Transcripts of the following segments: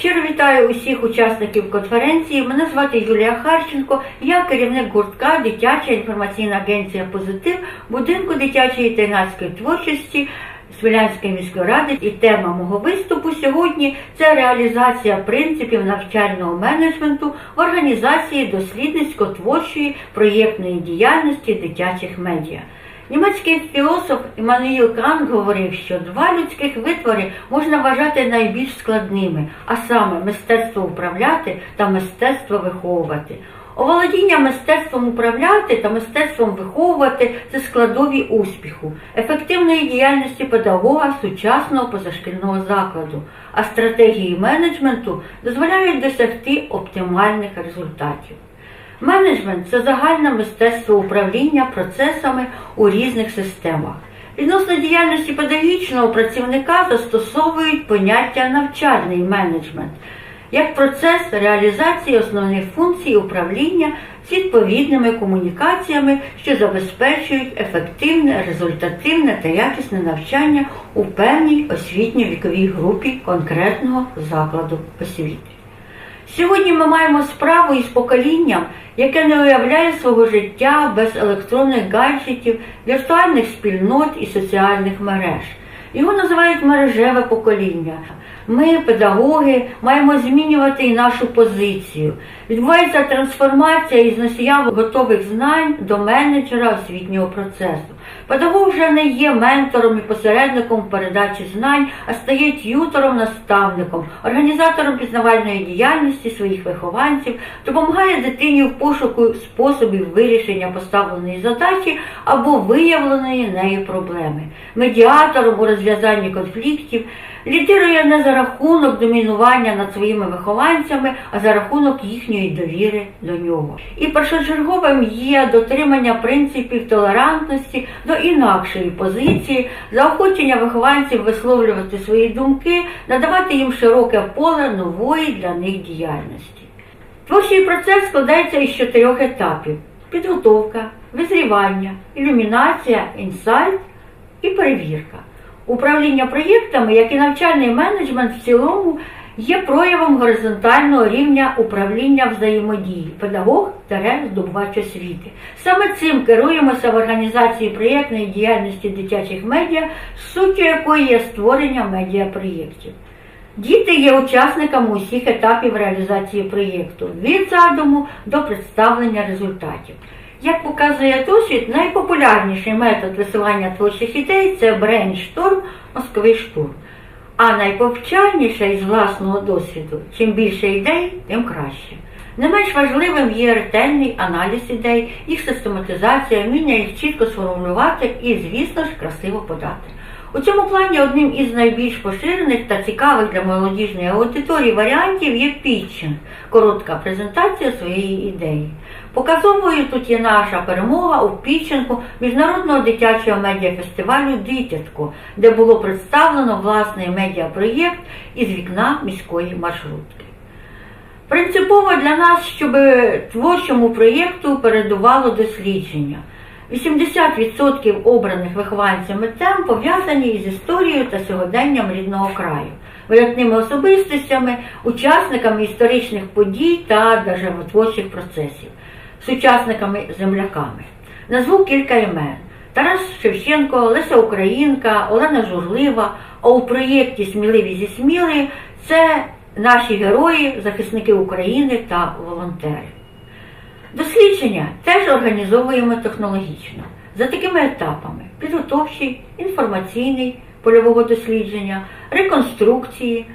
Щиро вітаю усіх учасників конференції. Мене звати Юлія Харченко. Я керівник гуртка Дитяча інформаційна агенція Позитив будинку дитячої та юнацької творчості Смілянської міської ради. І тема мого виступу сьогодні це реалізація принципів навчального менеджменту організації дослідницько-творчої проєктної діяльності дитячих медіа. Німецький філософ Іммануїл Кант говорив, що два людських витвори можна вважати найбільш складними, а саме мистецтво управляти та мистецтво виховувати. Оволодіння мистецтвом управляти та мистецтвом виховувати це складові успіху, ефективної діяльності педагога сучасного позашкільного закладу, а стратегії менеджменту дозволяють досягти оптимальних результатів. Менеджмент це загальне мистецтво управління процесами у різних системах. Відносно діяльності педагогічного працівника застосовують поняття навчальний менеджмент як процес реалізації основних функцій управління з відповідними комунікаціями, що забезпечують ефективне, результативне та якісне навчання у певній освітньо-віковій групі конкретного закладу освіти. Сьогодні ми маємо справу із поколінням, яке не уявляє свого життя без електронних гаджетів, віртуальних спільнот і соціальних мереж. Його називають мережеве покоління. Ми, педагоги, маємо змінювати і нашу позицію. Відбувається трансформація із носія готових знань до менеджера освітнього процесу. Педагог вже не є ментором і посередником передачі знань, а стає т'ютором, наставником, організатором пізнавальної діяльності своїх вихованців, допомагає дитині в пошуку способів вирішення поставленої задачі або виявленої нею проблеми, медіатором у розв'язанні конфліктів, лідирує не за рахунок домінування над своїми вихованцями, а за рахунок їхньої довіри до нього. І першочерговим є дотримання принципів толерантності до інакшої позиції, заохочення вихованців висловлювати свої думки, надавати їм широке поле нової для них діяльності. Творчий процес складається із чотирьох етапів: підготовка, визрівання, ілюмінація, інсайт і перевірка. Управління проєктами, як і навчальний менеджмент в цілому, є проявом горизонтального рівня управління взаємодії, педагог здобувач освіти. Саме цим керуємося в організації проєктної діяльності дитячих медіа, суттю якої є створення медіапроєктів. Діти є учасниками усіх етапів реалізації проєкту від задуму до представлення результатів. Як показує досвід, найпопулярніший метод висування творчих ідей це брейншторм, мозковий штурм. А найповчальніше із власного досвіду, чим більше ідей, тим краще. Не менш важливим є ретельний аналіз ідей, їх систематизація, вміння їх чітко сформулювати і, звісно ж, красиво подати. У цьому плані одним із найбільш поширених та цікавих для молодіжної аудиторії варіантів є пітчинг – коротка презентація своєї ідеї. Показовою тут є наша перемога у пітчингу міжнародного дитячого медіафестивалю Дитятко, де було представлено власний медіапроєкт із вікна міської маршрутки. Принципово для нас, щоб творчому проєкту передувало дослідження. 80% обраних вихованцями тем пов'язані із історією та сьогоденням рідного краю, видатними особистостями, учасниками історичних подій та державотворчих процесів, сучасниками-земляками. Назву кілька імен. Тарас Шевченко, Леся Українка, Олена Журлива, а у проєкті Сміливі зі Сміли це наші герої, захисники України та волонтери. Дослідження теж організовуємо технологічно за такими етапами: підготовчий, інформаційний польового дослідження, реконструкції,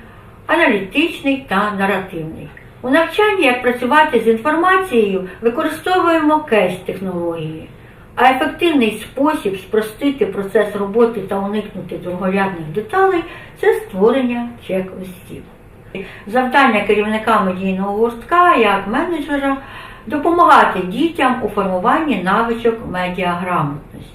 аналітичний та наративний. У навчанні, як працювати з інформацією, використовуємо кейс-технології, а ефективний спосіб спростити процес роботи та уникнути другорядних деталей це створення чек-листів. Завдання керівника медійного гуртка як менеджера допомагати дітям у формуванні навичок медіаграмотності.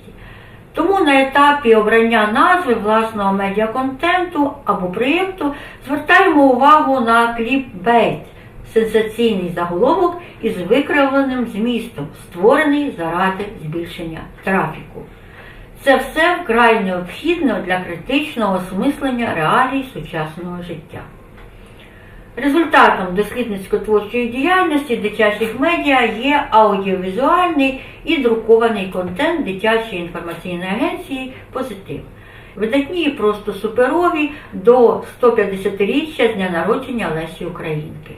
Тому на етапі обрання назви власного медіаконтенту або проєкту звертаємо увагу на кліп-бейт – сенсаційний заголовок із викривленим змістом, створений заради збільшення трафіку. Це все вкрай необхідно для критичного осмислення реалій сучасного життя. Результатом дослідницько-творчої діяльності дитячих медіа є аудіовізуальний і друкований контент дитячої інформаційної агенції Позитив. Видатні і просто суперові до 150-річчя з дня народження Лесі Українки.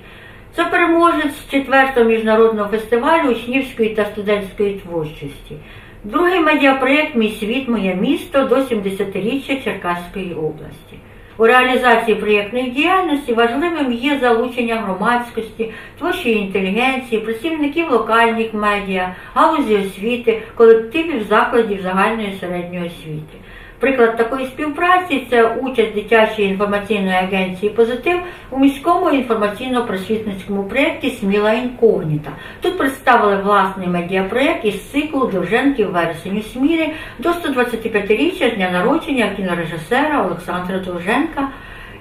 Це переможець 4-го міжнародного фестивалю учнівської та студентської творчості. Другий медіапроєкт Мій світ, моє місто до 70-річчя Черкаської області. У реалізації проєктної діяльності важливим є залучення громадськості, творчої інтелігенції, працівників локальних медіа, галузі освіти, колективів закладів загальної середньої освіти. Приклад такої співпраці це участь дитячої інформаційної агенції Позитив у міському інформаційно-просвітницькому проєкті Сміла інкогніта. Тут представили власний медіапроєкт із циклу Довженків вересень у Смілі до 125-річчя з дня народження кінорежисера Олександра Довженка.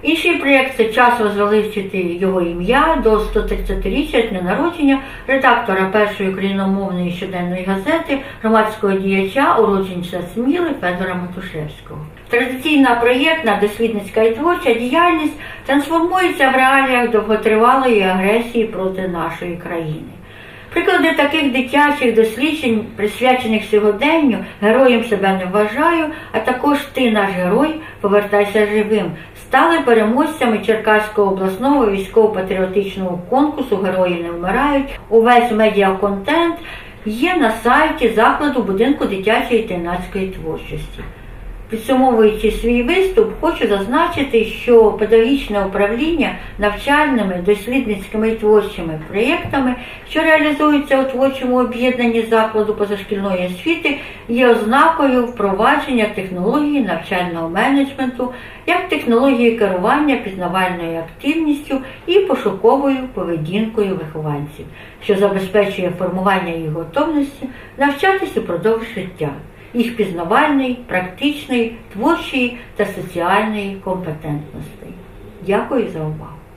Інший проєкт це час розвеличити його ім'я до 130-річчя з дня народження редактора першої україномовної щоденної газети, громадського діяча, уродженця Сміли Федора Матушевського. Традиційна проєктна дослідницька і творча діяльність трансформується в реаліях довготривалої агресії проти нашої країни. Приклади таких дитячих досліджень, присвячених сьогоденню, героєм себе не вважаю, а також ти наш герой, повертайся живим, стали переможцями Черкаського обласного військово-патріотичного конкурсу Герої не вмирають. Увесь медіаконтент є на сайті закладу будинку дитячої та юнацької творчості. Підсумовуючи свій виступ, хочу зазначити, що педагогічне управління навчальними, дослідницькими і творчими проєктами, що реалізуються у творчому об'єднанні закладу позашкільної освіти, є ознакою впровадження технології навчального менеджменту як технології керування пізнавальною активністю і пошуковою поведінкою вихованців, що забезпечує формування їх готовності навчатись упродовж життя їх пізнавальної, практичної, творчої та соціальної компетентності. Дякую за увагу.